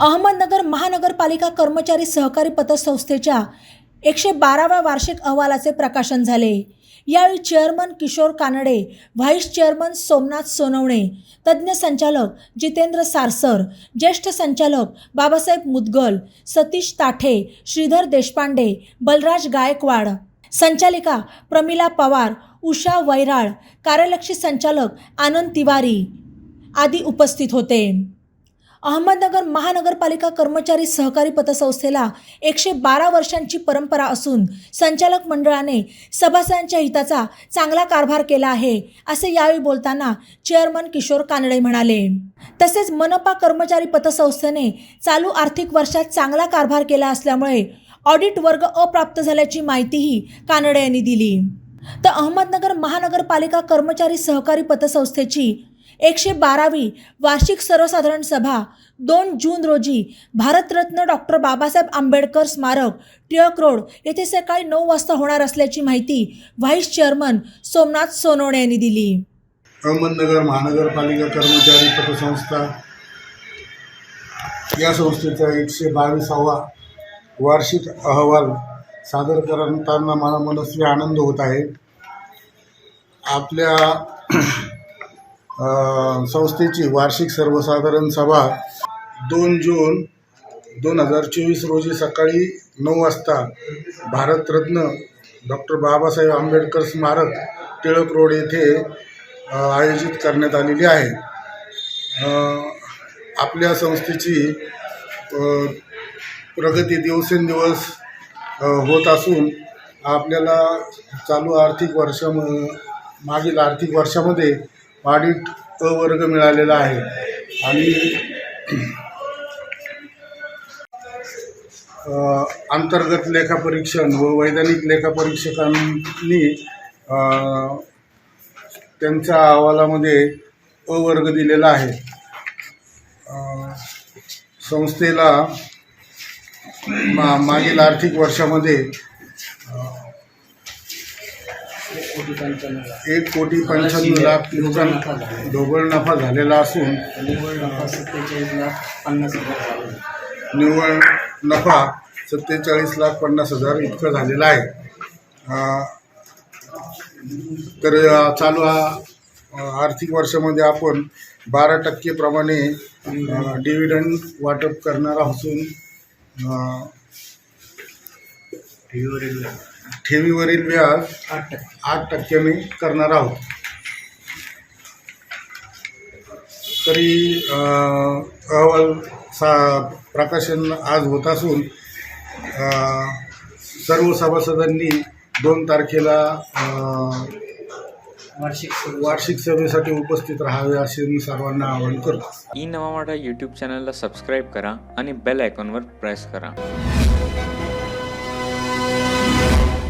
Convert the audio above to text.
अहमदनगर महानगरपालिका कर्मचारी सहकारी पतसंस्थेच्या एकशे बाराव्या वार्षिक अहवालाचे प्रकाशन झाले. यावेळी chairman Kishor Kanade vice chairman Somnath Sonawane तज्ज्ञ संचालक जितेंद्र सारसर ज्येष्ठ संचालक बाबासाहेब मुदगल सतीश ताठे श्रीधर देशपांडे बलराज गायकवाड. संचालिका प्रमिला पवार उषा वैराळ कार्यलक्षी संचालक आनंद तिवारी आदी उपस्थित होते. अहमदनगर महानगरपालिका कर्मचारी सहकारी पतसंस्थेला एकशे बारा वर्षांची परंपरा असून संचालक मंडळाने सभासदांच्या हिताचा चांगला कारभार केला आहे असे यावेळी बोलताना चेअरमन किशोर कानडे म्हणाले. तसेच मनपा कर्मचारी पतसंस्थेने चालू आर्थिक वर्षात चांगला कारभार केला असल्यामुळे ऑडिट वर्ग अप्राप्त झाल्याची माहितीही कानडे यांनी दिली. तर अहमदनगर महानगरपालिका कर्मचारी सहकारी पतसंस्थेची एकशे बारावी वार्षिक सर्वसाधारण सभा दोन जून रोजी भारतरत्न डॉक्टर बाबासाहेब आंबेडकर स्मारक टिळक रोड येथे सकाळी नऊ वाजता होणार असल्याची माहिती व्हाईस चेअरमन सोमनाथ सोनवणे यांनी दिली. अहमदनगर महानगरपालिका कर्मचारी पतसंस्था या संस्थेचा एकशे बावीसावा वार्षिक अहवाल सादर करताना मला मनस्वी आनंद होत आहे. आपल्या संस्थेची वार्षिक सर्वसाधारण सभा दोन जून दोन हजार चोवीस रोजी सकाळी नऊ वाजता भारतरत्न डॉक्टर बाबासाहेब आंबेडकर स्मारक टिळक रोड येथे आयोजित करण्यात आलेली आहे. आपल्या संस्थेची प्रगती दिवसेंदिवस होत असून आपल्याला चालू आर्थिक वर्षा मागील आर्थिक वर्षामध्ये पाडीत अ वर्ग मिळालेला आहे. आणि अंतर्गत लेखापरीक्षण व वैधानिक लेखापरीक्षकांनी त्यांच्या अहवालामध्ये अ वर्ग दिलेला आहे. संस्थेला मा मागील आर्थिक वर्षामध्ये अ, एक कोटी पंच्याण्णव लाख नुकसान ढोबळ नफा झालेला असून निव्वळ नफा सत्तेचाळीस लाख पन्नास हजार झाला. निव्वळ नफा सत्तेचाळीस लाख पन्नास हजार इतका झालेला आहे तर चालू हा आर्थिक वर्षामध्ये आपण बारा टक्केप्रमाणे डिव्हिडंड वाटप करणार असून अ, ठेवीवरील व्याज आठ टक्के. आठ टक्क्याने करणार आहोत. तरी अहवाल सा प्रकाशन आज होत असून सर्व सभासदांनी दोन तारखेला वार्षिक वार्षिक सभेसाठी उपस्थित राहावे असे मी सर्वांना आवाहन करतो. ई नवा यूट्यूब चॅनलला सबस्क्राईब करा आणि बेल आयकॉनवर प्रेस करा.